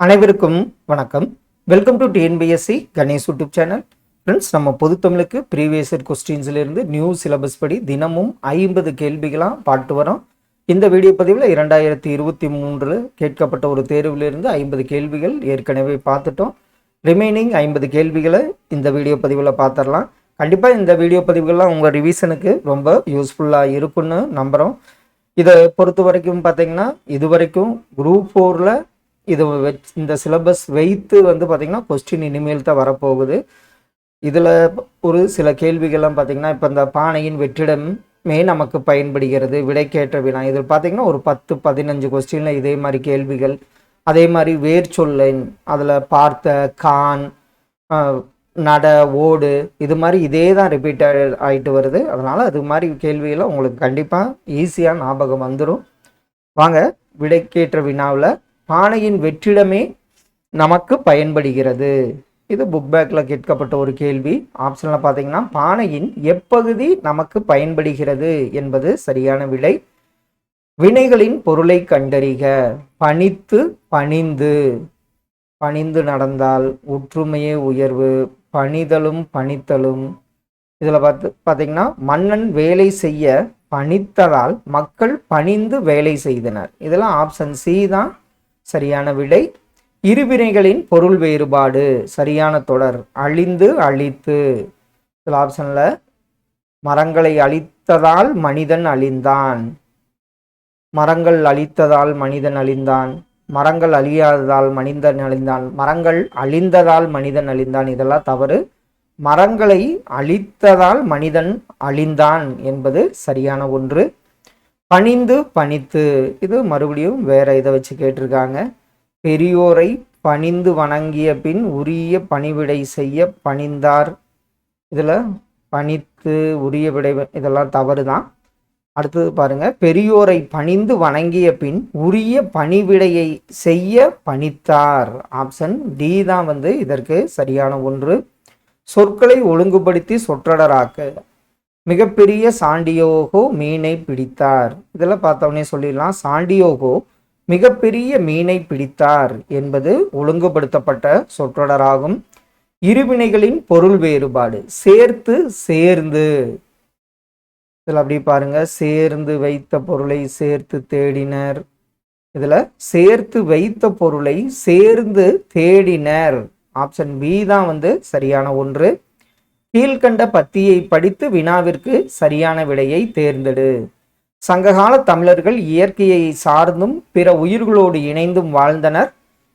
அனைவருக்கும் வணக்கம். Welcome to TNPSC Ganesh YouTube channel friends நம்ம பொதுத்தமிழுக்கு ப்ரீவியஸ் இயர் கொஸ்டின்ஸ்லேருந்து நியூ சிலபஸ் படி தினமும் ஐம்பது கேள்விகளாக பாட்டு வரோம். இந்த வீடியோ பதிவில் இரண்டாயிரத்தி இருபத்தி மூன்றில் கேட்கப்பட்ட ஒரு தேர்விலிருந்து ஐம்பது கேள்விகள் ஏற்கனவே பார்த்துட்டோம். ரிமைனிங் ஐம்பது கேள்விகளை இந்த வீடியோ பதிவில் பார்த்துடலாம். கண்டிப்பாக இந்த வீடியோ பதிவுகள்லாம் உங்கள் ரிவிஷனுக்கு ரொம்ப யூஸ்ஃபுல்லாக இருக்குன்னு நம்புகிறோம் இதை பொறுத்த வரைக்கும் பார்த்தீங்கன்னா இது வரைக்கும் குரூப் ஃபோரில் இது வச் இந்த சிலபஸ் வைத்து வந்து பார்த்திங்கன்னா கொஸ்டின் இனிமேல் தான் வரப்போகுது. இதில் ஒரு சில கேள்விகள்லாம் பார்த்திங்கன்னா இப்போ இந்த பானையின் வெற்றிடமே நமக்கு பயன்படுகிறது விடைக்கேற்ற வினா. இதில் பார்த்திங்கன்னா ஒரு பத்து பதினஞ்சு கொஸ்டினில் இதே மாதிரி கேள்விகள் அதே மாதிரி வேர் சொல்லன் அதில் பார்த்த கான் நட ஓடு இது மாதிரி இதே தான் ரிப்பீட் ஆகிட்டு வருது. அதனால் அது மாதிரி கேள்விகளை உங்களுக்கு கண்டிப்பாக ஈஸியாக ஞாபகம் வந்துடும் வாங்க விடைக்கேற்ற வினாவில் பானையின் வெற்றிடமே நமக்கு பயன்படுகிறது. இது புக் பேக்கில் கேட்கப்பட்ட ஒரு கேள்வி. ஆப்ஷனில் பார்த்தீங்கன்னா பானையின் எப்பகுதி நமக்கு பயன்படுகிறது என்பது சரியான விடை. வினைகளின் பொருளை கண்டறிக. பணித்து பணிந்து. பணிந்து நடந்தால் ஒற்றுமையே உயர்வு. பணிதலும் பணித்தலும். இதில் பார்த்து பார்த்தீங்கன்னா மன்னன் வேலை செய்ய பணித்ததால் மக்கள் பணிந்து வேலை செய்தனர். இதெல்லாம் ஆப்ஷன் சி தான். சரியான விடை. இருவினைகளின் பொருள் வேறுபாடு. சரியான தொடர். அழிந்து அழித்து. சில ஆப்ஷனில் மரங்களை அழித்ததால் மனிதன் அழிந்தான். மரங்கள் அழித்ததால் மனிதன் அழிந்தான். மரங்கள் அழியாததால் மனிதன் அழிந்தான். மரங்கள் அழிந்ததால் மனிதன் அழிந்தான். இதெல்லாம் தவறு. மரங்களை அழித்ததால் மனிதன் அழிந்தான் என்பது சரியான ஒன்று. பணிந்து பணித்து. இது மறுபடியும் வேற இதை வச்சு கேட்டிருக்காங்க. பெரியோரை பணிந்து வணங்கிய பின் உரிய பணிவிடை செய்ய பணிந்தார். இதில் பணித்து உரிய விடை இதெல்லாம் தவறு தான் அடுத்தது பாருங்க. பெரியோரை பணிந்து வணங்கிய பின் உரிய பணிவிடையை செய்ய பணித்தார். ஆப்ஷன் டி தான் வந்து இதற்கு சரியான ஒன்று. சொற்களை ஒழுங்குபடுத்தி சொற்றொடராக்க. மிகப்பெரிய சாண்டியோகோ மீனை பிடித்தார். இதெல்லாம் பார்த்தோன்னே சொல்லிடலாம். சாண்டியோகோ மிகப்பெரிய மீனை பிடித்தார் என்பது ஒழுங்குபடுத்தப்பட்ட சொற்றொடராகும். இருவினைகளின் பொருள் வேறுபாடு. சேர்த்து சேர்ந்து. இதில் அப்படி பாருங்க. சேர்ந்து வைத்த பொருளை சேர்த்து தேடினர். இதில் சேர்த்து வைத்த பொருளை சேர்ந்து தேடினர். ஆப்ஷன் பி தான் வந்து சரியான ஒன்று. கீழ்கண்ட பத்தியை படித்து வினாவிற்கு சரியான விடையை தேர்ந்தெடு. சங்ககால தமிழர்கள் இயற்கையை சார்ந்தும் பிற உயிர்களோடு இணைந்தும் வாழ்ந்தனர்.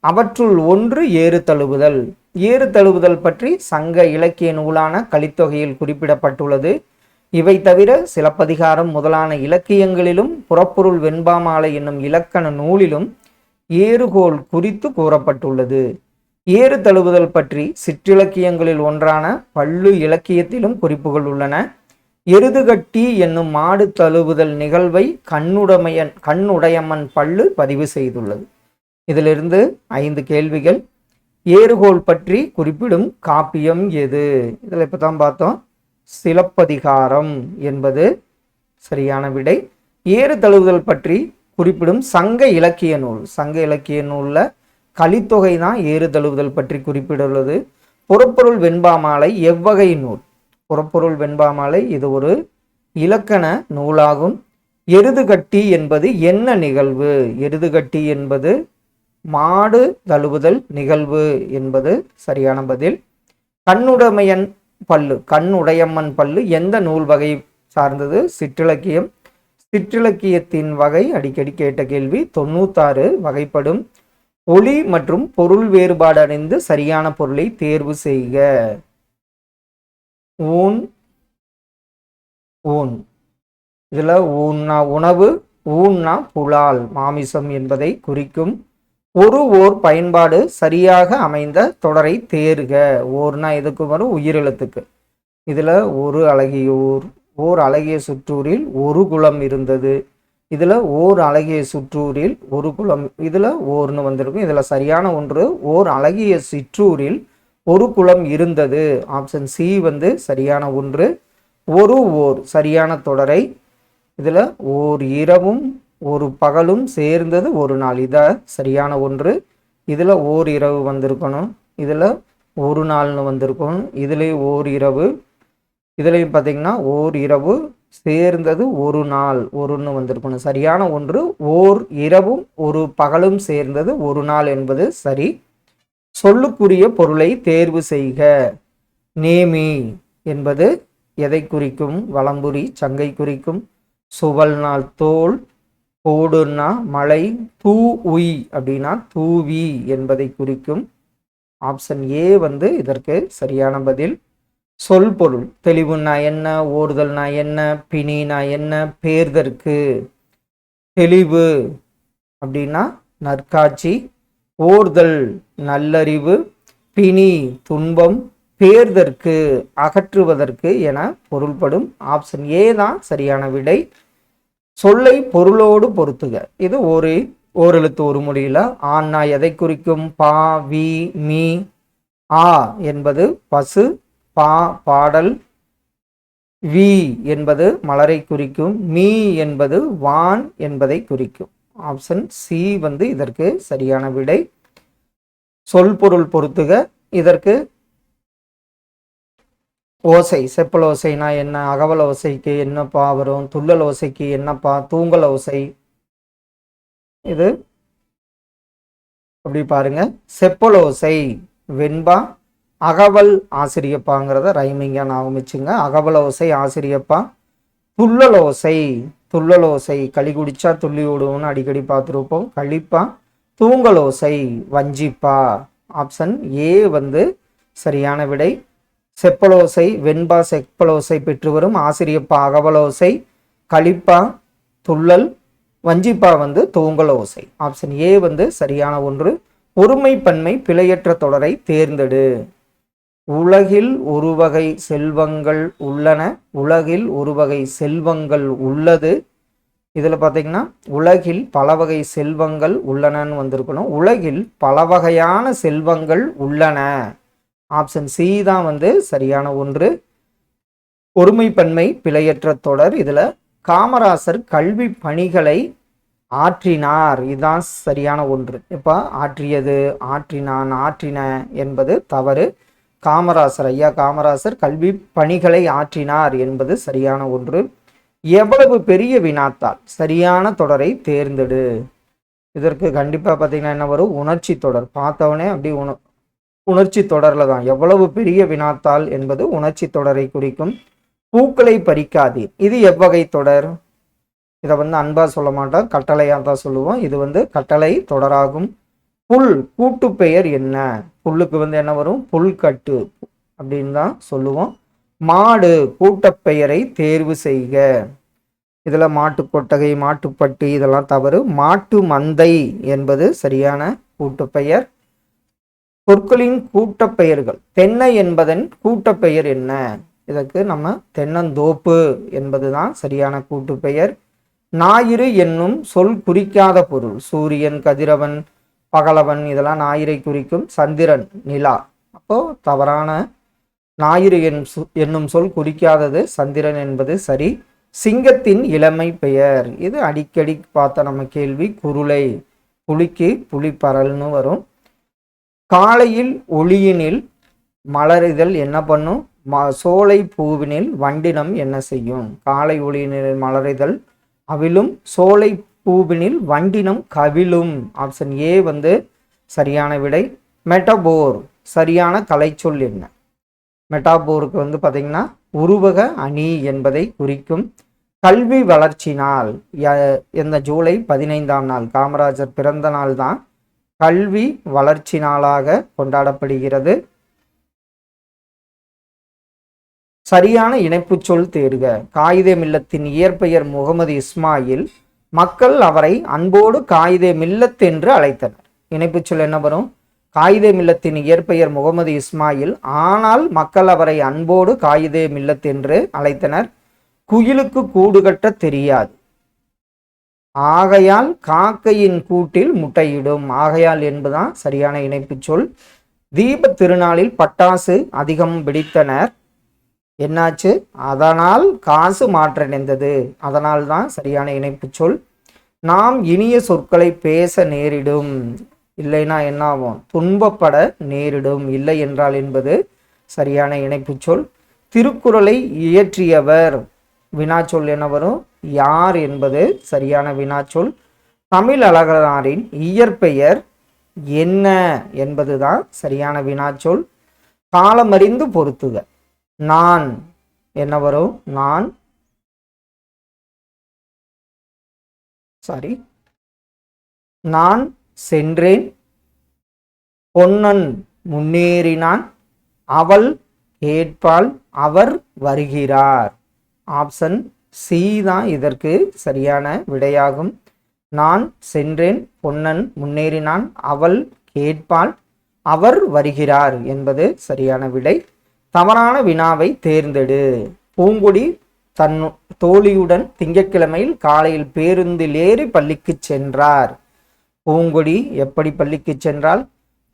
அவற்றுள் ஒன்று ஏறு தழுவுதல். ஏறு தழுவுதல் பற்றி சங்க இலக்கிய நூலான கலித்தொகையில் குறிப்பிடப்பட்டுள்ளது. இவை தவிர சிலப்பதிகாரம் முதலான இலக்கியங்களிலும் புறப்பொருள் வெண்பாமாலை என்னும் இலக்கண நூலிலும் ஏறுகோல் குறித்து கூறப்பட்டுள்ளது. ஏறு தழுவுதல் பற்றி சிற்றிலக்கியங்களில் ஒன்றான பள்ளு இலக்கியத்திலும் குறிப்புகள் உள்ளன. எருதுகட்டி என்னும் மாடு தழுவுதல் நிகழ்வை கண்ணுடைமையன் கண்ணுடையம்மன் பள்ளு பதிவு செய்துள்ளது. இதிலிருந்து ஐந்து கேள்விகள். ஏறுகோல் பற்றி குறிப்பிடும் காப்பியம் எது? இதில் இப்போ தான் பார்த்தோம். சிலப்பதிகாரம் என்பது சரியான விடை. ஏறு தழுவுதல் பற்றி குறிப்பிடும் சங்க இலக்கிய நூல். சங்க இலக்கிய நூலில் கலித்தொகை தான் ஏறு தழுவுதல் பற்றி குறிப்பிட்டுள்ளது புறப்பொருள் வெண்பாமாலை எவ்வகை நூல்? புறப்பொருள் வெண்பாமாலை இது ஒரு இலக்கண நூலாகும். எருதுகட்டி என்பது என்ன நிகழ்வு? எருதுகட்டி என்பது மாடு தழுவுதல் நிகழ்வு என்பது சரியான பதில். கண்ணுடைமையன் பல்லு கண்ணுடையம்மன் பல்லு எந்த நூல் வகை சார்ந்தது? சிற்றிலக்கியம். சிற்றிலக்கியத்தின் வகை அடிக்கடி கேட்ட கேள்வி தொண்ணூத்தாறு வகைப்படும். ஒளி மற்றும் பொருள் வேறுபாடு அடைந்து சரியான பொருளை தேர்வு செய்க. ஊன் ஊன் இதில் ஊன்னா உணவு ஊன்னா புலால் மாமிசம் என்பதை குறிக்கும். ஒரு ஓர் பயன்பாடு சரியாக அமைந்த தொடரை தேர்க. ஓர்னா எதுக்கு வரும்? உயிரெழுத்துக்கு. இதில் ஒரு அழகிய ஊர் ஓர் அழகிய சுற்றூரில் ஒரு குளம் இருந்தது. இதில் ஓர் அழகிய சுற்றூரில் ஒரு குளம் இதில் ஓர்னு வந்திருக்கும். இதில் சரியான ஒன்று ஓர் அழகிய சிற்றூரில் ஒரு குளம் இருந்தது. ஆப்ஷன் சி வந்து சரியான ஒன்று. ஒரு ஓர் சரியான தொடரை. இதில் ஓர் இரவும் ஒரு பகலும் சேர்ந்தது ஒரு நாள். இத சரியான ஒன்று. இதில் ஓர் இரவு வந்திருக்கணும். இதில் ஒரு நாள்னு வந்திருக்கணும். இதுலேயும் ஓர் இரவு. இதுலேயும் பார்த்தீங்கன்னா ஓர் இரவு சேர்ந்தது ஒரு நாள் ஒருன்னு வந்திருக்கணும். சரியான ஒன்று ஓர் இரவும் ஒரு பகலும் சேர்ந்தது ஒரு நாள் என்பது சரி. சொல்லுக்குரிய பொருளை தேர்வு செய்க. நேமி என்பது எதை குறிக்கும்? வளம்புரி சங்கை குறிக்கும். சுவல் நாள் தோல் போடுன்னா மழை தூ உய் அப்படின்னா தூவி என்பதை குறிக்கும். ஆப்ஷன் ஏ வந்து இதற்கு சரியான பதில். சொல் பொருள் தெளிவுனா என்ன ஓடுதல்னா என்ன பிணினா என்ன பேர்தற்கு. தெளிவு அப்படின்னா நற்காட்சி. ஓர்தல் நல்லறிவு பிணி துன்பம் பேர்தற்கு அகற்றுவதற்கு என பொருள்படும் ஆப்ஷன் ஏ தான் சரியான விடை. சொல்லை பொருளோடு பொருத்துக. இது ஒரு ஓரெழுத்து ஒரு மொழியில். ஆன்னா எதை குறிக்கும்? பா வி மீ ஆ என்பது பசு பா பாடல் வி என்பது மலரை குறிக்கும் மீ என்பது வான் என்பதை குறிக்கும். ஆப்ஷன் சி வந்து இதற்கு சரியான விடை. சொல் பொருள் பொருத்துக. இதற்கு ஓசை செப்பல் ஓசைனா என்ன அகவல் ஓசைக்கு என்னப்பா வரும் துள்ளல் ஓசைக்கு என்னப்பா தூங்கல் ஓசை. இது அப்படி பாருங்க. செப்பல் ஓசை வெண்பா அகவல் ஆசிரியப்பாங்கிறத ரைமிங்காக ஞாபகம் வச்சுங்க. அகவல் ஓசை ஆசிரியப்பா. துள்ளல் ஓசை துள்ளல் ஓசை களி குடிச்சா துள்ளி விடுவோம்னு அடிக்கடி பார்த்துருப்போம். கழிப்பா தூங்கல் ஓசை வஞ்சிப்பா. ஆப்ஷன் ஏ வந்து சரியான விடை. செப்பலோசை. வெண்பா செப்பலோசை பெற்று வரும். ஆசிரியப்பா அகவலோசை. கழிப்பா துள்ளல். வஞ்சிப்பா வந்து தூங்கலோசை. ஆப்ஷன் ஏ வந்து சரியான ஒன்று. ஒருமை பன்மை பிழையற்ற தொடரை தேர்ந்தெடு. உலகில் ஒரு வகை செல்வங்கள் உள்ளன. உலகில் ஒரு வகை செல்வங்கள் உள்ளது. இதில் பார்த்தீங்கன்னா உலகில் பல வகை செல்வங்கள் உள்ளனன்னு வந்திருக்கணும். உலகில் பல வகையான செல்வங்கள் உள்ளன. ஆப்ஷன் சி தான் வந்து சரியான ஒன்று. ஒருமைப்பன்மை பிழையற்ற தொடர். இதில் காமராசர் கல்வி பணிகளை ஆற்றினார். இதுதான் சரியான ஒன்று. இப்போ ஆற்றியது ஆற்றினான் ஆற்றின என்பது தவறு. காமராசர் ஐயா காமராசர் கல்வி பணிகளை ஆற்றினார் என்பது சரியான ஒன்று. எவ்வளவு பெரிய வினாத்தால் சரியான தொடரை தேர்ந்தெடு. இதற்கு கண்டிப்பாக பார்த்தீங்கன்னா என்ன வரும்? உணர்ச்சி தொடர். பார்த்தவனே அப்படி உண உணர்ச்சி தொடரில் தான். எவ்வளவு பெரிய வினாத்தாள் என்பது உணர்ச்சி தொடரை குறிக்கும். பூக்களை பறிக்காதீர். இது எவ்வகை தொடர்? இதை வந்து அன்பாக சொல்ல மாட்டோம். கட்டளையாக தான் சொல்லுவோம். இது வந்து கட்டளை தொடராகும். புல் கூட்டு பெயர் என்ன? புல்லுக்கு வந்து என்ன வரும்? புல்கட்டு அப்படின்னு தான் சொல்லுவோம். மாடு கூட்டப்பெயரை தேர்வு செய்க. இதில் மாட்டு கொட்டகை மாட்டுப்பட்டி இதெல்லாம் தவறு. மாட்டு மந்தை என்பது சரியான கூட்டுப்பெயர் பொற்களின் கூட்டப்பெயர்கள் தென்னை என்பதன் கூட்டப்பெயர் என்ன? இதற்கு நம்ம தென்னந்தோப்பு என்பது தான் சரியான கூட்டுப்பெயர் ஞாயிறு என்னும் சொல் குறிக்காத பொருள். சூரியன் கதிரவன் பகலவன் இதெல்லாம் ஞாயிறை குறிக்கும் சந்திரன் நிலா. அப்போ தவறான ஞாயிறு என் என்னும் சொல் குறிக்காதது சந்திரன் என்பது சரி. சிங்கத்தின் இளமை பெயர். இது அடிக்கடி பார்த்த நம்ம கேள்வி குருளை புலிக்கு புலிப்பரல்னு வரும். காலையில் ஒளியினில் மலரிதழ் என்ன பண்ணும்? ம சோலை பூவினில் வண்டினம் என்ன செய்யும்? காலை ஒளியினில் மலரிதழ் அவிலும் சோலை பூவினில் வண்டினம் கவிழும். ஆப்ஷன் ஏ வந்து சரியான விடை. மெட்டபோர் சரியான கலைச்சொல் என்ன? மெட்டாபோருக்கு வந்து பார்த்தீங்கன்னா உருவக அணி என்பதை குறிக்கும். கல்வி வளர்ச்சி நாள் இந்த ஜூலை பதினைந்தாம் நாள் காமராஜர் பிறந்த நாள் தான் கல்வி வளர்ச்சி நாளாக கொண்டாடப்படுகிறது. சரியான இணைப்புச் சொல் தேர்க காகிதம் இல்லத்தின் இயற்பெயர் முகமது இஸ்மாயில் மக்கள் அவரை அன்போடு காயிதே மில்லத் என்று அழைத்தனர். இணைப்புச் சொல் என்ன வரும்? காயிதே மில்லத்தின் இயற்பெயர் முகமது இஸ்மாயில் ஆனால் மக்கள் அவரை அன்போடு காயிதே மில்லத் என்று அழைத்தனர். குயிலுக்கு கூடு கட்ட தெரியாது. ஆகையால் காக்கையின் கூட்டில் முட்டையிடும். ஆகையால் என்பதுதான் சரியான இணைப்புச் சொல். தீபத் திருநாளில் பட்டாசு அதிகம் வெடித்தனர். என்னாச்சு? அதனால் காசு மாற்றடைந்தது. அதனால் தான் சரியான இணைப்புச் சொல். நாம் இனிய சொற்களை பேச நேரிடும். இல்லைன்னா என்ன ஆகும் துன்பப்பட நேரிடும். இல்லை என்றால் என்பது சரியான இணைப்பு சொல். திருக்குறளை இயற்றியவர் வினாச்சொல் என வரும்? யார் என்பது சரியான வினாச்சொல் தமிழ் அழகனாரின் இயற்பெயர் என்ன என்பதுதான் சரியான வினாச்சொல் காலமறிந்து பொருத்துக. நான். என்ன வரும்? நான். சாரி நான் சென்றேன். பொன்னன் முன்னேறினான். அவள் கேட்பாள் அவர் வருகிறார். ஆப்ஷன் சி தான் இதற்கு சரியான விடையாகும். நான் சென்றேன். பொன்னன் முன்னேறினான். அவள் கேட்பாள் அவர் வருகிறார் என்பது சரியான விடை. தவறான வினாவை தேர்ந்தெடு. பூங்குடி தன் தோழியுடன் திங்கட்கிழமையில் காலையில் பேருந்தில் ஏறி பள்ளிக்கு சென்றார். பூங்குடி எப்படி பள்ளிக்கு சென்றால்?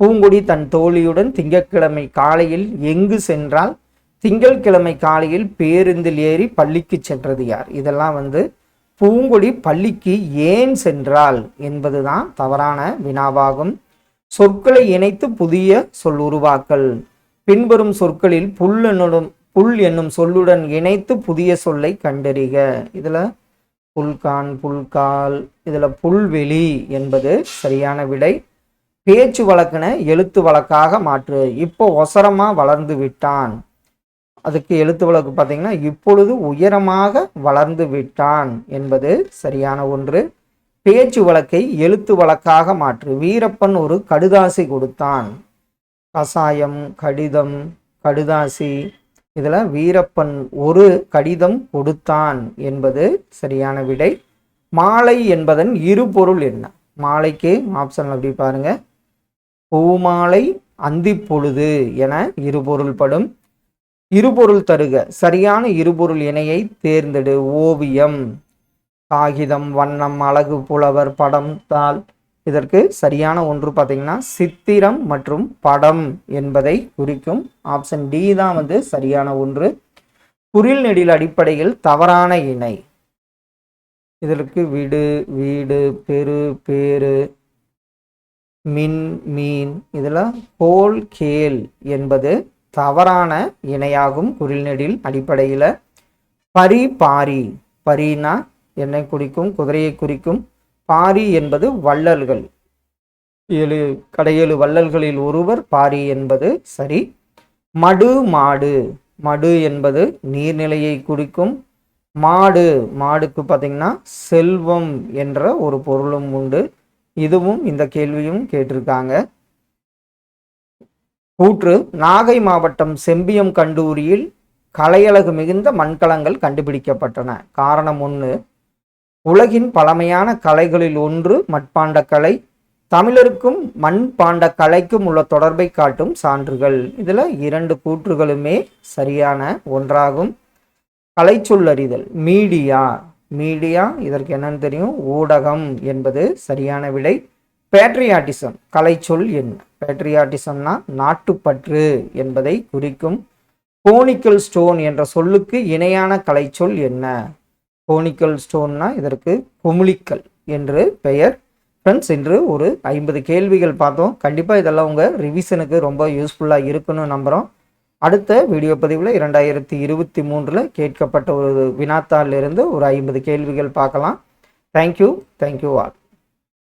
பூங்குடி தன் தோழியுடன் திங்கட்கிழமை காலையில் எங்கு சென்றால்? திங்கட்கிழமை காலையில் பேருந்தில் ஏறி பள்ளிக்கு சென்றது யார்? இதெல்லாம் வந்து பூங்கொடி பள்ளிக்கு ஏன் சென்றால் என்பதுதான் தவறான வினாவாகும். சொற்களை இணைத்து புதிய சொல் உருவாக்கல். பின்வரும் சொற்களில் புல் என்னும் புல் என்னும் சொல்லுடன் இணைத்து புதிய சொல்லை கண்டறிக. இதில் புல்கான் புல்கால் இதில் புல்வெளி என்பது சரியான விடை. பேச்சு வழக்கின எழுத்து வழக்காக மாற்று. இப்போ ஒசரமாக வளர்ந்து விட்டான். அதுக்கு எழுத்து வழக்கு பார்த்தீங்கன்னா இப்பொழுது உயரமாக வளர்ந்து விட்டான் என்பது சரியான ஒன்று. பேச்சு வழக்கை எழுத்து வழக்காக மாற்று. வீரப்பன் ஒரு கடுதாசி கொடுத்தான். கசாயம் கடிதம் கடுதாசி. இதில் வீரப்பன் ஒரு கடிதம் கொடுத்தான் என்பது சரியான விடை. மாலை என்பதன் இரு பொருள் என்ன? மாலைக்கு ஆப்ஷன் அப்படி பாருங்க. பூமாலை அந்திப்பொழுது என இருபொருள்படும் இருபொருள் தருக. சரியான இருபொருள் இணையை தேர்ந்தெடு. ஓவியம். காகிதம் வண்ணம் அழகு புலவர் படம் தாள். இதற்கு சரியான ஒன்று பார்த்தீங்கன்னா சித்திரம் மற்றும் படம் என்பதை குறிக்கும் ஆப்ஷன் டி தான் வந்து சரியான ஒன்று. குரில் நெடில் அடிப்படையில் தவறான இணை. இதற்கு விடு வீடு பெரு பேரு மின் மீன் இதில் கோல் கேல் என்பது தவறான இணையாகும் குரில்நெடில் அடிப்படையில். பரி பாரி. பரினா என்னை குறிக்கும் குதிரையை குறிக்கும். பாரி என்பது வள்ளல்கள். ஏழு கடையேழு வள்ளல்களில் ஒருவர் பாரி என்பது சரி. மடு மாடு. மடு என்பது நீர்நிலையை குறிக்கும் மாடு. மாடுக்கு பார்த்தீங்கன்னா செல்வம் என்ற ஒரு பொருளும் உண்டு. இதுவும் இந்த கேள்வியும் கேட்டிருக்காங்க. கூற்று நாகை மாவட்டம் செம்பியம் கண்டூரியில் கலையழகு மிகுந்த மண்கலங்கள் கண்டுபிடிக்கப்பட்டன. காரணம் ஒன்று உலகின் பழமையான கலைகளில் ஒன்று மட்பாண்ட கலை தமிழருக்கும் மண்பாண்ட கலைக்கும் உள்ள தொடர்பை காட்டும் சான்றுகள். இதில் இரண்டு கூற்றுகளுமே சரியான ஒன்றாகும். கலைச்சொல்லறிதல் மீடியா. மீடியா இதற்கு என்னன்னு தெரியும்? ஊடகம் என்பது சரியான விடை. பேட்ரியாட்டிசம் கலைச்சொல் என்ன? பேட்ரியாட்டிசம்னா நாட்டுப்பற்று என்பதை குறிக்கும். கோனிக்கல் ஸ்டோன் என்ற சொல்லுக்கு இணையான கலைச்சொல் என்ன? கோனிக்கல் ஸ்டோன்னா இதற்கு குமுளிக்கல் என்று பெயர். ஃப்ரெண்ட்ஸ் இன்று ஒரு ஐம்பது கேள்விகள் பார்த்தோம். கண்டிப்பாக இதெல்லாம் உங்கள் ரிவிஷனுக்கு ரொம்ப யூஸ்ஃபுல்லாக இருக்குன்னு நம்புகிறோம் அடுத்த வீடியோ பதிவில் இரண்டாயிரத்தி இருபத்தி மூன்றில் கேட்கப்பட்ட ஒரு வினாத்தாளிலிருந்து ஒரு ஐம்பது கேள்விகள் பார்க்கலாம். Thank you thank you all